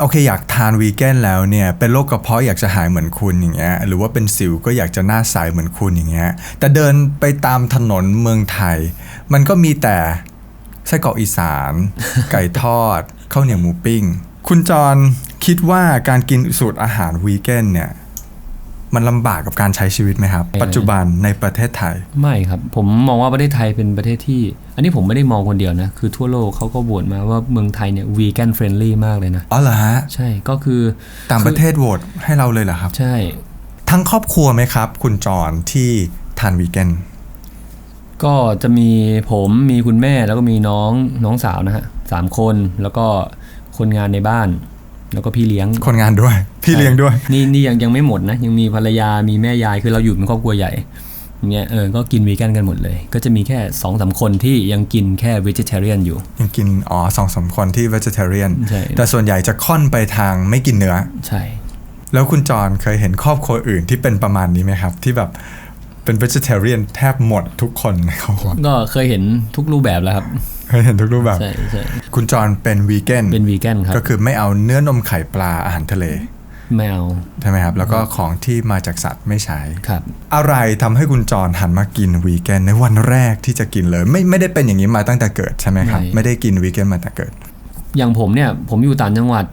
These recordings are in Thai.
โอเคอยากทานวีแกนแล้วเนี่ยเป็นโรคกระเพาะอยากจะหายเหมือนคุณอย่างเงี้ยหรือว่าเป็นสิวก็อยากจะหน้าใสเหมือนคุณอย่างเงี้ยแต่เดินไปตามถนนเมืองไทย มันก็มีแต่ไส้กรอกอีสาน ไก่ทอดข้าวเหนียวหมูปิ้ง คุณจรคิดว่าการกินสูตรอาหารวีแกนเนี่ย มันลำบากกับการใช้ชีวิตไหมครับไม่ปัจจุบันในประเทศไทย ไม่ครับ ผมมองว่าประเทศไทยเป็นประเทศที่ อันนี้ผมไม่ได้มองคนเดียวนะ คือทั่วโลกเขาก็บ่นมาว่าเมืองไทยเนี่ยวีแกนเฟรนลี่มากเลยนะ อ๋อเหรอฮะ ใช่ก็คือต่างประเทศโหวตให้เราเลยเหรอครับ ใช่ ทั้งครอบครัวไหมครับ คุณจรที่ทานวีแกนก็จะมีผมมีคุณแม่แล้วก็มีน้องน้องสาวนะฮะสามคนแล้วก็คนงานในบ้าน แล้วก็พี่เลี้ยงคนงานด้วย พี่เลี้ยงด้วย นี่นี่ยังยังไม่หมดนะ ยังมีภรรยามีแม่ยายคือเราอยู่เป็นครอบครัวใหญ่อย่างเงี้ยเออก็กินวีแกนกันหมดเลย ก็จะมีแค่สองสามคนที่ยังกินแค่ vegetarian อยู่ ยังกินอ๋อสองสามคนที่ vegetarian ใช่แต่ส่วนใหญ่จะค่อนไปทางไม่กินเนื้อใช่ แล้วคุณจรเคยเห็นครอบครัวอื่นที่เป็นประมาณนี้ไหมครับ ที่แบบเป็น vegetarian แทบหมดทุกคนในครอบครัวก็เคยเห็นทุกรูปแบบแล้วครับ เคยเห็นทุกรูปแบบใช่ใช่คุณจรเป็นวีแกนเป็นวีแกนครับก็คือไม่เอาเนื้อนมไข่ปลาอาหารทะเลไม่เอาใช่ไหมครับ แล้วก็ของที่มาจากสัตว์ไม่ใช้ครับ อะไรทำให้คุณจรหันมากินวีแกนในวันแรกที่จะกินเลย ไม่ไม่ได้เป็นอย่างนี้มาตั้งแต่เกิดใช่ไหมครับไม่ไม่ได้กินวีแกนมาแต่เกิด อย่างผมเนี่ยผมอยู่ต่างจังหวัด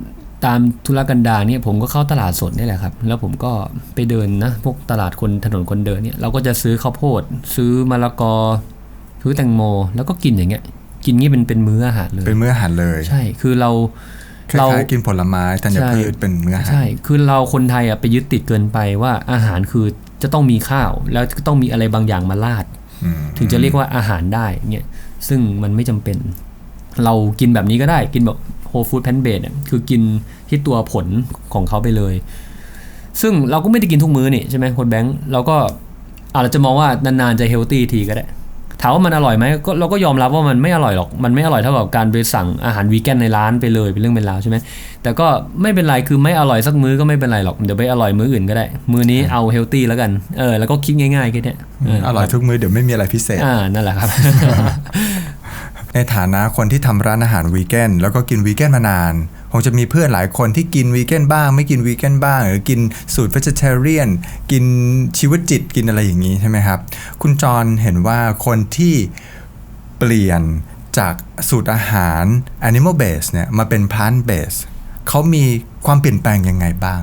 ตามธุรกันดารเนี่ยผมก็เข้าตลาดสดนี่แหละครับ แล้วผมก็ไปเดินนะพวกตลาดคนถนนคนเดินเนี่ยเราก็จะซื้อข้าวโพด ซื้อมะละกอซื้อแตงโม แล้วก็กินอย่างเงี้ย กินงี้เป็นเป็นมื้ออาหารเลย เป็นมื้ออาหารเลย ใช่ คือเราคล้ายๆกินผลไม้ธัญพืชใช่เป็นมื้ออาหาร ใช่ คือเราคนไทยอะไปยึดติดเกินไปว่าอาหารคือจะต้องมีข้าว แล้วก็ต้องมีอะไรบางอย่างมาราดอืมถึงจะเรียกว่าอาหารได้เงี้ยซึ่งมันไม่จำเป็น เรากินแบบนี้ก็ได้กินแบบโฮฟู้ดแพนเบดเนี่ยคือกินที่ตัวผลของเขาไปเลย ซึ่งเราก็ไม่ได้กินทุกมื้อนี่ใช่ไหมคนแบงค์เราก็อาจจะมองว่านานๆจะเฮลตี้ทีก็ได้ ถามว่ามันอร่อยไหมก็เราก็ยอมรับว่ามันไม่อร่อยหรอก มันไม่อร่อยเท่ากับการไปสั่งอาหารวีแกนในร้านไปเลยเป็นเรื่องเป็นราวใช่ไหมแต่ก็ไม่เป็นไรคือไม่อร่อยสักมื้อก็ไม่เป็นไรหรอกเดี๋ยวไปอร่อยมื้ออื่นก็ได้ มื้อนี้เอาเฮลตี้แล้วกันเออแล้วก็คิดง่ายๆแค่เนี้ยเอร่อยทุกมื้อเดี๋ยวไม่มีอะไรพิเศษอ่านั่นแหละครับ ในฐานะคนที่ทำร้านอาหารวีแกนแล้วก็กินวีแกนมานาน คงจะมีเพื่อนหลายคนที่กินวีแกนบ้าง ไม่กินวีแกนบ้าง หรือกินสูตร vegetarian กินชีวจิตกินอะไรอย่างนี้ใช่ไหมครับ คุณจรเห็นว่าคนที่เปลี่ยนจากสูตรอาหาร animal base เนี่ยมาเป็น plant base เขามีความเปลี่ยนแปลงยังไงบ้าง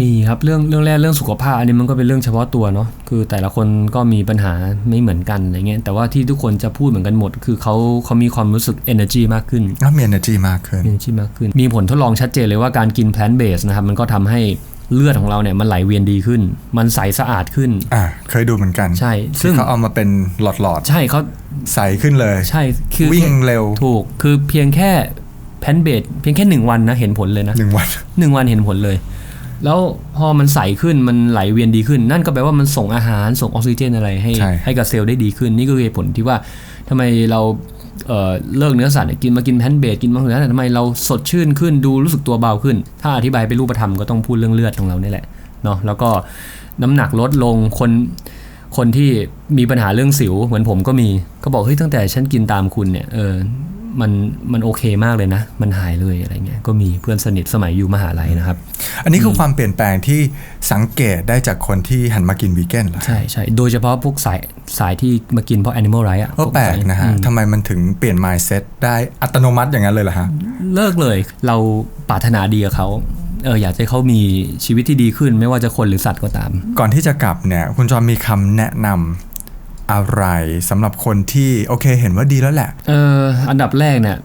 มีครับเรื่องเรื่องแรกเรื่องสุขภาพอันนี้มันก็เป็นเรื่องเฉพาะตัวเนาะคือแต่ละคนก็มีปัญหาไม่เหมือนกันอะไรเงี้ยแต่ว่าที่ทุกคนจะพูดเหมือนกันหมด คือเขาเขามีความรู้สึก energy มากขึ้นก็มี energy มากขึ้น energy มากขึ้น มีผลทดลองชัดเจนเลยว่าการกิน plant based นะครับมันก็ทำให้เลือดของเราเนี่ยมันไหลเวียนดีขึ้น มันใสสะอาดขึ้น อ่า เคยดูเหมือนกัน ใช่ ซึ่ที่งเขาเอามาเป็นหลอดใช่เขาๆใสขึ้นเลย ใช่ คือวิ่งเร็ว ถูก คือเพียงแค่ plant based เพียงแค่หนึ่งวันนะเห็นผลเลยนะหนึ่งวันหนึ่งวันเห็นผลเลย แล้วพอมันใสขึ้นมันไหลเวียนดีขึ้น นั่นก็แปลว่ามันส่งอาหารส่งออกซิเจนอะไรให้ใช่ให้กับเซลล์ได้ดีขึ้น นี่ก็คือเหตุผลที่ว่าทำไมเราเอ่อเลิกเนื้อสัตว์เนี่ยกินมากินแพนเบดกินมาเนื้อแต่ทำไมเราสดชื่นขึ้นดูรู้สึกตัวเบาขึ้น ถ้าอธิบายเป็นรูปธรรมก็ต้องพูดเรื่องเลือดของเรานี่แหละเนาะแล้วก็น้ำหนักลดลงคนคนที่มีปัญหาเรื่องสิวเหมือนผมก็มีก็บอกเฮ้ยตั้งแต่ฉันกินตามคุณเนี่ยเออ มันมันโอเคมากเลยนะ มันหายเลยอะไรเงี้ยก็มีเพื่อนสนิทสมัยอยู่มหาลัยนะครับ อันนี้คือความเปลี่ยนแปลงที่สังเกตได้จากคนที่หันมากินวีแกนเหรอใช่ใช่โดยเฉพาะพวกสายสายที่มากินเพราะ animal rights อะก็แปลกนะฮะอืมทำไมมันถึงเปลี่ยน mindset ได้อัตโนมัติอย่างนั้นเลยเหรอฮะเลิกเลยเราปรารถนาดีกับเขาเอออยากให้เขามีชีวิตที่ดีขึ้นไม่ว่าจะคนหรือสัตว์ก็ตาม ก่อนที่จะกลับเนี่ยคุณจอมมีคำแนะนำ อะไรสำหรับคนที่โอเค เห็นว่าดีแล้วแหละ เอออันดับแรกเนี่ย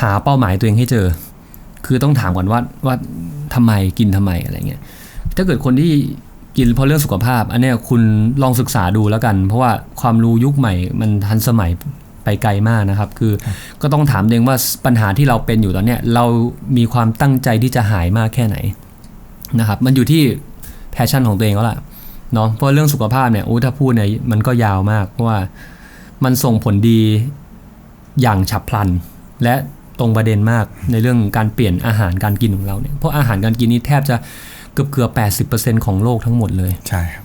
หาเป้าหมายตัวเองให้เจอ คือต้องถามก่อนว่าว่าทำไมกินทำไมอะไรเงี้ยถ้าเกิดคนที่กินเพราะเรื่องสุขภาพ อันเนี้ยคุณลองศึกษาดูแล้วกัน เพราะว่าความรู้ยุคใหม่มันทันสมัยไปไกลมากนะครับ คือก็ต้องถามเองว่าปัญหาที่เราเป็นอยู่ตอนเนี้ยเรามีความตั้งใจที่จะหายมากแค่ไหนนะครับ มันอยู่ที่แพชชั่นของตัวเองแล้วล่ะ เนาะเพราะเรื่องสุขภาพเนี่ยโอ้ถ้าพูดเนี่ยมันก็ยาวมาก เพราะว่ามันส่งผลดีอย่างฉับพลัน และตรงประเด็นมากในเรื่องการเปลี่ยนอาหารการกินของเราเนี่ยเพราะอาหารการกินนี้แทบจะเกือบเกือบแปของโลกทั้งหมดเลย ใช่ครับ